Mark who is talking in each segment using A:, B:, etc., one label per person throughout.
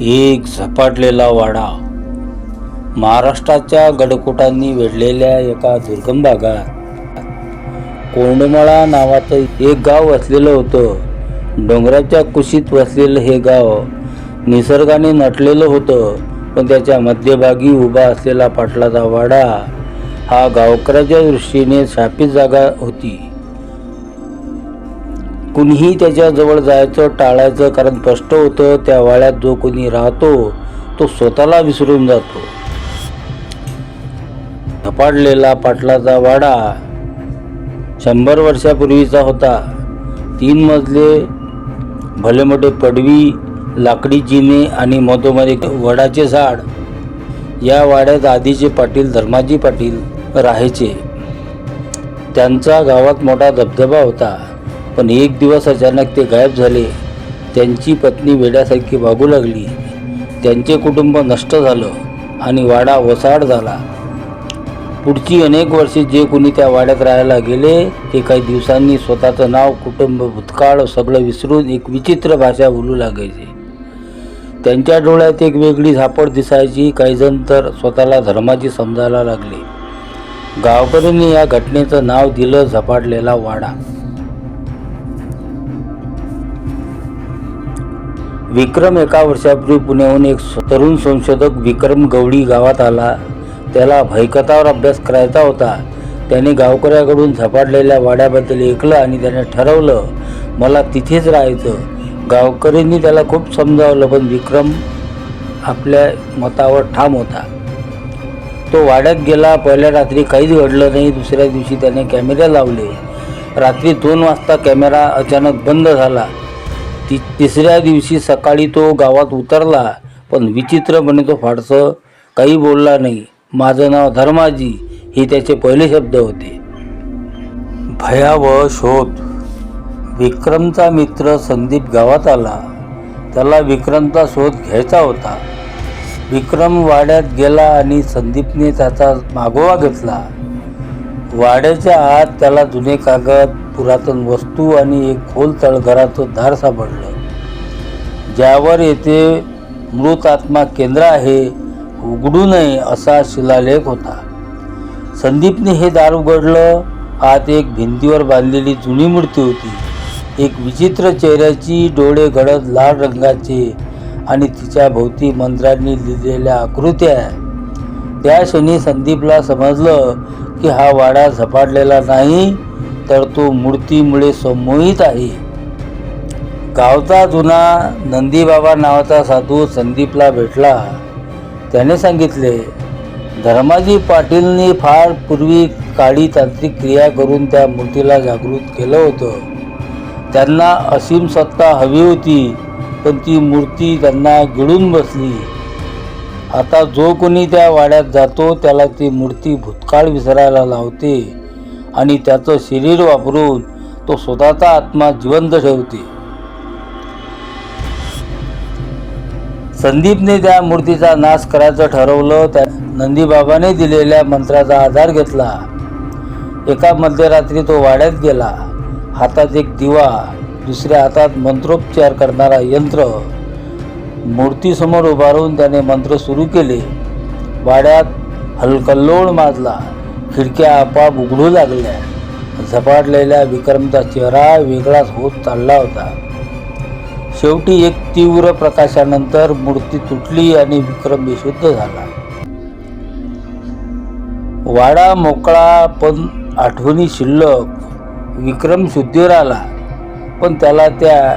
A: एक झपाटलेला वाडा. महाराष्ट्राच्या गडकोटांनी वेढलेल्या एका दुर्गम भागात. कोंडमळा नावाचं एक गाव वसलेलं होतं. डोंगराच्या कुशीत वसलेलं हे गाव निसर्गाने नटलेलं होतं पण त्याच्या मध्यभागी उभा असलेला पाटलाचा वाडा हा गावकऱ्याच्या दृष्टीने शापित जागा होती. कुणीही त्याच्याजवळ जायचं टाळायचं कारण स्पष्ट होतं त्या वाड्यात जो कोणी राहतो तो स्वतःला विसरून जातो. झपाडलेला पाटलाचा वाडा शंभर वर्षापूर्वीचा होता. तीन मजले भले मोठे पडवी लाकडी जिने आणि मधोमधी वडाचे झाड. या वाड्यात आधीचे पाटील धर्माजी पाटील राहायचे. त्यांचा गावात मोठा धबधबा होता. पण एक दिवस अचानक ते गायब झाले. त्यांची पत्नी वेड्यासारखी वागू लागली. त्यांचे कुटुंब नष्ट झालं आणि वाडा वसाड झाला. पुढची अनेक वर्षे जे कोणी त्या वाड्यात राहायला गेले ते काही दिवसांनी स्वतःचं नाव कुटुंब भूतकाळ सगळं विसरून एक विचित्र भाषा बोलू लागायचे. त्यांच्या डोळ्यात एक वेगळी झापड दिसायची. काही जण तर स्वतःला धर्माची समजायला लागले. गावकऱ्यांनी या घटनेचं नाव दिलं झपाटलेला वाडा. विक्रम एका वर्षापूर्वी पुण्याहून एक तरुण संशोधक विक्रम गवडी गावात आला. त्याला भयकथावर अभ्यास करायचा होता. त्याने गावकऱ्याकडून झपाटलेल्या वाड्याबद्दल ऐकलं आणि त्याने ठरवलं मला तिथेच राहायचं. गावकऱ्यांनी त्याला खूप समजावलं पण विक्रम आपल्या मतावर ठाम होता. तो वाड्यात गेला. पहिल्या रात्री काहीच घडलं नाही. दुसऱ्या दिवशी त्याने कॅमेरे लावले. रात्री दोन वाजता कॅमेरा अचानक बंद झाला. ती तिसऱ्या दिवशी सकाळी तो गावात उतरला पण विचित्रपणे तो फारसं काही बोलला नाही. माझं नाव धर्माजी हे त्याचे पहिले शब्द होते. भयावह शोध. विक्रमचा मित्र संदीप गावात आला. त्याला विक्रमचा शोध घ्यायचा होता. विक्रम वाड्यात गेला आणि संदीपने त्याचा मागोवा घेतला. वाड्याच्या आत त्याला जुने कागद पुरातन वस्तू आणि एक खोल तळघराचं दार सापडलं. ज्यावर येथे मृत आत्मा केंद्र आहे उघडू नये असा शिलालेख होता. संदीपने हे दार उघडलं. आत एक भिंतीवर बांधलेली जुनी मूर्ती होती. एक विचित्र चेहऱ्याची डोळे गडद लाल रंगाचे आणि तिच्या भोवती मंत्रांनी लिहिलेल्या आकृत्या त्या क्षणी संदीपला समजलं की हा वाडा झपाटलेला नाही तर तो मूर्तीमुळे संमोहित आहे. गावचा जुना नंदीबाबा नावाचा साधू संदीपला भेटला. त्याने सांगितले धर्माजी पाटीलने फार पूर्वी काळी तांत्रिक क्रिया करून त्या मूर्तीला जागृत केलं होतं. त्यांना असीम सत्ता हवी होती पण ती मूर्ती त्यांना गिळून बसली. आता जो कोणी त्या वाड्यात जातो त्याला ती मूर्ती भूतकाळ विसरायला लावते. आणि त्याचं शरीर वापरून तो स्वतःचा आत्मा जिवंत ठेवते. संदीपने त्या मूर्तीचा नाश करायचं ठरवलं त्या नंदीबाबाने दिलेल्या मंत्राचा आधार घेतला. एका मध्यरात्री तो वाड्यात गेला. हातात एक दिवा दुसऱ्या हातात मंत्रोपचार करणारा यंत्र. मूर्तीसमोर उभारून त्याने मंत्र सुरू केले. वाड्यात हलकल्लोळ माजला. खिडक्या आपाप उघडू लागल्या. झपाटलेल्या विक्रमचा चेहरा वेगळाच होत चालला होता. शेवटी एक तीव्र प्रकाशानंतर मूर्ती तुटली आणि विक्रम बेशुद्ध झाला. वाडा मोकळा पण आठवणी शिल्लक. विक्रम शुद्धीवर आला पण त्याला त्या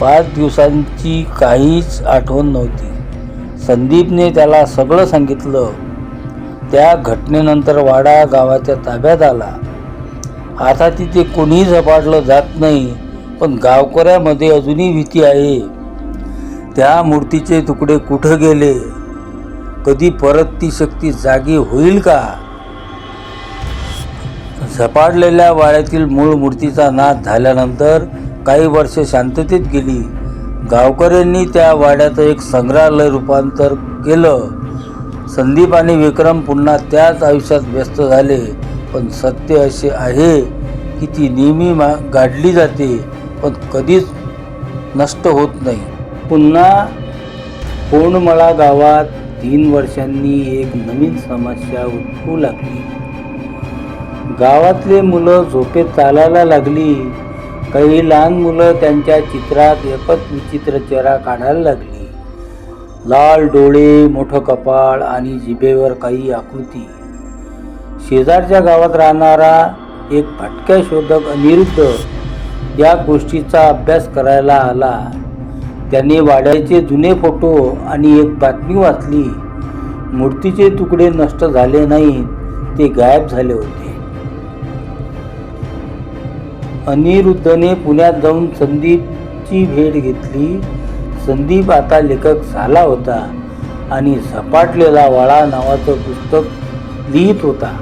A: पाच दिवसांची काहीच आठवण नव्हती. संदीपने त्याला सगळं सांगितलं. त्या घटनेनंतर वाडा गावाच्या ताब्यात आला. आता तिथे कोणीही झपाटलं जात नाही पण गावकऱ्यामध्ये अजूनही भीती आहे. त्या मूर्तीचे तुकडे कुठं गेले? कधी परत ती शक्ती जागी होईल का? झपाटलेल्या वाड्यातील मूळ मूर्तीचा नाश झाल्यानंतर काही वर्ष शांततेत गेली. गावकऱ्यांनी त्या वाड्याचं एक संग्रहालय रूपांतर केलं. संदीप आणि विक्रम पुन्हा त्याच आयुष्यात व्यस्त झाले. पण सत्य असे आहे की ती नेहमी मा गाडली जाते पण कधीच नष्ट होत नाही. पुन्हा कोंडमळा गावात तीन वर्षांनी एक नवीन समस्या उद्भवू लागली. गावातले मुलं झोपेत चालायला लागली. काही लहान मुलं त्यांच्या चित्रात एकच विचित्र चेहरा काढायला लागली. लाल डोळे मोठं कपाळ आणि जिभेवर काही आकृती. शेजारच्या गावात राहणारा एक भटक्या शोधक अनिरुद्ध या गोष्टीचा अभ्यास करायला आला. त्याने वाड्याचे जुने फोटो आणि एक बातमी वाचली. मूर्तीचे तुकडे नष्ट झाले नाहीत ते गायब झाले होते. अनिरुद्धने पुण्यात जाऊन संदीपची भेट घेतली. संदीप आता लेखक झाला होता आणि झपाटलेला वाळा नावाचं पुस्तक लिहित होता.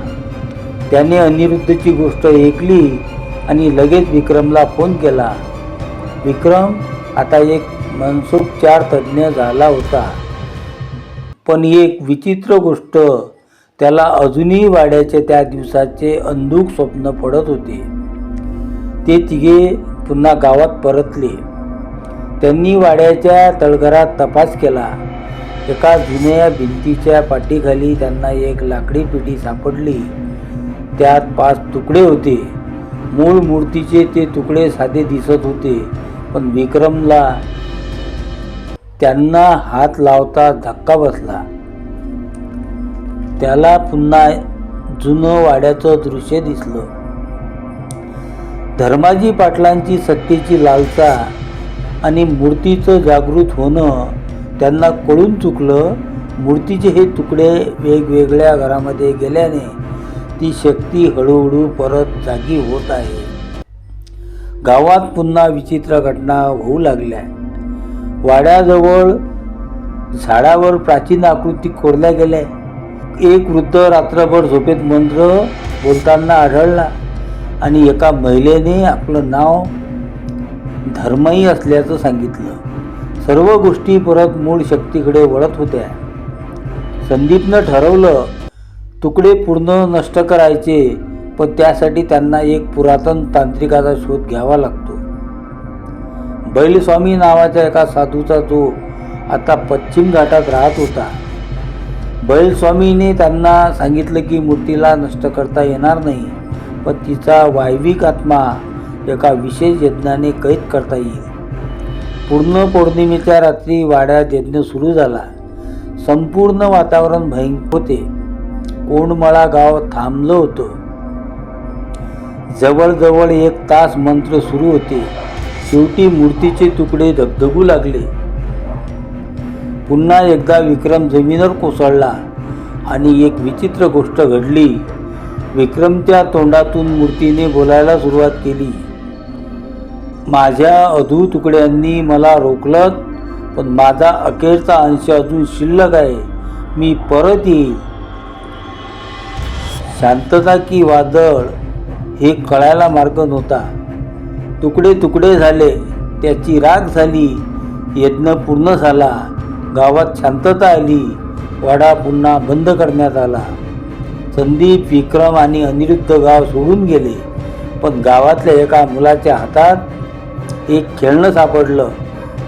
A: त्याने अनिरुद्धची गोष्ट ऐकली आणि लगेच विक्रमला फोन केला. विक्रम आता एक मनसुखचार तज्ज्ञ झाला होता. पण एक विचित्र गोष्ट त्याला अजूनही वाड्याचे त्या दिवसाचे अंधुक स्वप्न पडत होते. ते तिघे पुन्हा गावात परतले. त्यांनी वाड्याच्या तळघरात तपास केला. एका जुन्या भिंतीच्या पाठीखाली त्यांना एक लाकडी पेटी सापडली. त्यात पाच तुकडे होते. मूळ मूर्तीचे ते तुकडे साधे दिसत होते पण विक्रमला त्यांना हात लावता धक्का बसला. त्याला पुन्हा जुनं वाड्याचं दृश्य दिसलं. धर्माजी पाटलांची सत्तेची लालसा आणि मूर्तीचं जागृत होणं त्यांना कळून चुकलं. मूर्तीचे हे तुकडे वेगवेगळ्या घरामध्ये गेल्याने ती शक्ती हळूहळू परत जागी होत आहे. गावात पुन्हा विचित्र घटना होऊ लागल्या. वाड्याजवळ झाडावर प्राचीन आकृती कोरल्या गेल्या. एक वृद्ध रात्रभर झोपेत मंत्र बोलताना आढळला आणि एका महिलेने आपलं नाव धर्मही असल्याचं सांगितलं. सर्व गोष्टी परत मूळ शक्तीकडे वळत होत्या. संदीपनं ठरवलं तुकडे पूर्ण नष्ट करायचे पण त्यासाठी त्यांना एक पुरातन तांत्रिकाचा शोध घ्यावा लागतो. बैलस्वामी नावाच्या एका साधूचा जो आता पश्चिम घाटात राहत होता. बैलस्वामीने त्यांना सांगितलं की मूर्तीला नष्ट करता येणार नाही पण तिचा वायविक आत्मा एका विशेष यज्ञाने कैद करता येईल. पूर्ण पौर्णिमेच्या रात्री वाड्यात यज्ञ सुरू झाला. संपूर्ण वातावरण भयंकर होते. कोंडमळा गाव थांबलं होतं. जवळजवळ एक तास मंत्र सुरू होते. शेवटी मूर्तीचे तुकडे धबधबू लागले. पुन्हा एकदा विक्रम जमिनीवर कोसळला आणि एक विचित्र गोष्ट घडली. विक्रमच्या तोंडातून मूर्तीने बोलायला सुरुवात केली. माझ्या अधू तुकड्यांनी मला रोखलं पण माझा अखेरचा अंश अजून शिल्लक आहे. मी परत येईल शांतता की वादळ हे कळायला मार्ग नव्हता. तुकडे तुकडे झाले त्याची राग झाली यज्ञ पूर्ण झाला गावात शांतता आली वाडा पुन्हा बंद करण्यात आला. संदीप विक्रम आणि अनिरुद्ध गाव सोडून गेले पण गावातल्या एका मुलाच्या हातात एक खेळणं सापडलं.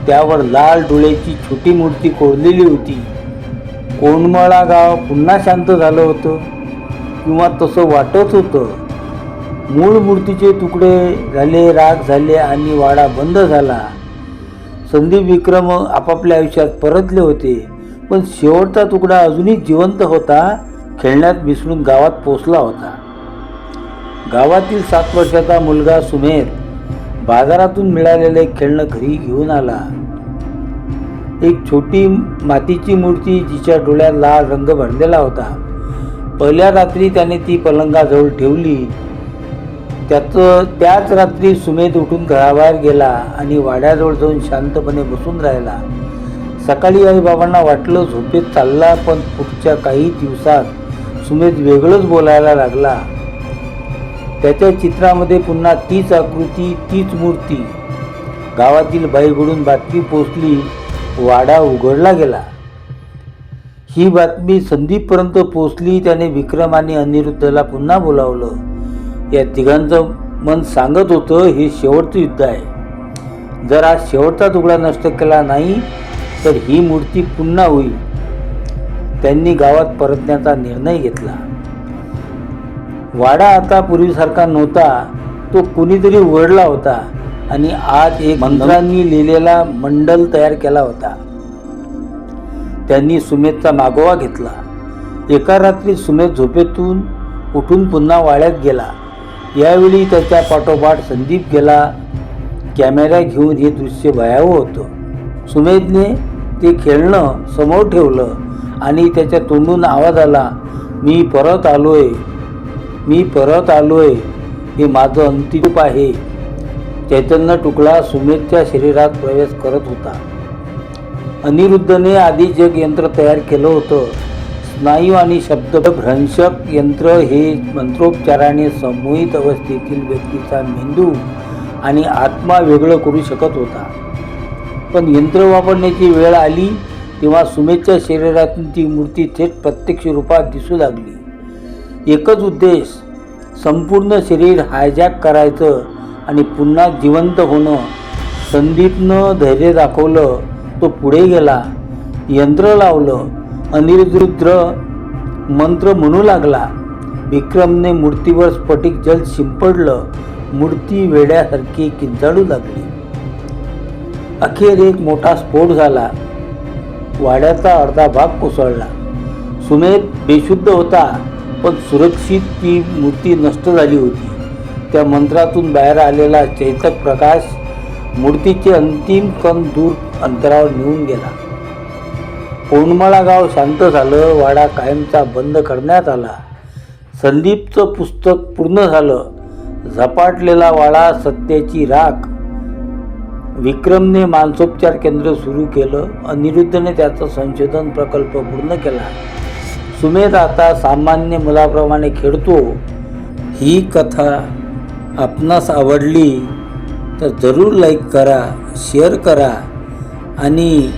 A: त्यावर लाल डोळ्याची छोटी मूर्ती कोरलेली होती. कोंडमळा गाव पुन्हा शांत झालं होतं. किंवा तसं वाटत होतं. मूळ मूर्तीचे तुकडे झाले राग झाले आणि वाडा बंद झाला. संदीप विक्रम आपापल्या आयुष्यात परतले होते. पण शेवटचा तुकडा अजूनही जिवंत होता खेळण्यात मिसळून गावात पोचला होता. गावातील सात वर्षाचा मुलगा सुमेर बाजारातून मिळालेले खेळणं घरी घेऊन आला. एक छोटी मातीची मूर्ती जिच्या डोळ्यात लाल रंग भरलेला होता. पहिल्या रात्री त्याने ती पलंगाजवळ ठेवली. त्याचं त्याच रात्री सुमेध उठून घराबाहेर गेला आणि वाड्याजवळ जाऊन शांतपणे बसून राहिला. सकाळी आई बाबांना वाटलं झोपेत चालला पण पुढच्या काही दिवसात सुमेध वेगळंच बोलायला लागला. त्याच्या चित्रामध्ये पुन्हा तीच आकृती तीच मूर्ती. गावातील बाईकडून बातमी पोचली वाडा उघडला गेला. ही बातमी संदीपपर्यंत पोचली त्याने विक्रम आणि अनिरुद्धला पुन्हा बोलावलं. या तिघांचं मन सांगत होतं हे शेवटचं युद्ध आहे. जर आज शेवटचा तुकडा नष्ट केला नाही तर ही मूर्ती पुन्हा होईल. त्यांनी गावात परतण्याचा निर्णय घेतला. वाडा आता पूर्वीसारखा नव्हता. तो कुणीतरी उघडला होता आणि आज एक मंत्रांनी लिहिलेला मंडल तयार केला होता. त्यांनी सुमेधचा मागोवा घेतला. एका रात्री सुमेध झोपेतून उठून पुन्हा वाड्यात गेला. यावेळी त्याच्या पाठोपाठ संदीप गेला. कॅमेरा घेऊन हे दृश्य भयावह होतं. सुमेधने ते खेळणं समोर ठेवलं आणि त्याच्या तोंडून आवाज आला मी परत आलोय. मी परत आलो आहे हे माझं अंतिरूप आहे. चैतन्य तुकडा सुमेधच्या शरीरात प्रवेश करत होता. अनिरुद्धने आधी जग यंत्र तयार केलं होतं स्नायू आणि शब्द भ्रंशक यंत्र हे मंत्रोपचाराने संमोहित अवस्थेतील व्यक्तीचा मेंदू आणि आत्मा वेगळं करू शकत होता. पण यंत्र वापरण्याची वेळ आली तेव्हा सुमेधच्या शरीरातून ती मूर्ती थेट प्रत्यक्ष रूपात दिसू लागली. एकच उद्देश संपूर्ण शरीर हायजॅक करायचं आणि पुन्हा जिवंत होणं. संदीपनं धैर्य दाखवलं तो पुढे गेला. यंत्र लावलं अनिरुद्र मंत्र म्हणू लागला. विक्रमने मूर्तीवर स्फटिक जल शिंपडलं मूर्ती वेड्यासारखी किंचाळू लागली. अखेर एक मोठा स्फोट झाला. वाड्याचा अर्धा भाग कोसळला. सुमेध बेशुद्ध होता. पण सुरक्षित ती मूर्ती नष्ट झाली होती. त्या मंत्रातून बाहेर आलेला चैतक प्रकाश मूर्तीचे अंतिम कण दूर अंतरावर नेऊन गेला. पौनमळा गाव शांत झालं वाडा कायमचा बंद करण्यात आला. संदीपचं पुस्तक पूर्ण झालं. झपाटलेला वाडा सत्याची राख. विक्रमने मानसोपचार केंद्र सुरू केलं. अनिरुद्धने त्याचा संशोधन प्रकल्प पूर्ण केला. सुमेध आता सामान्य मुलाप्रमाणे खेळतो. ही कथा आपणास आवडली तर जरूर लाईक करा शेअर करा आणि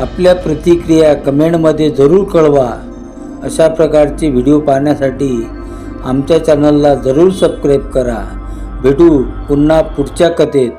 A: आपल्या प्रतिक्रिया कमेंटमध्ये जरूर कळवा. अशा प्रकारचे व्हिडिओ पाहण्यासाठी आमच्या चॅनलला जरूर सबस्क्राईब करा. भेटू पुन्हा पुढच्या कथेत.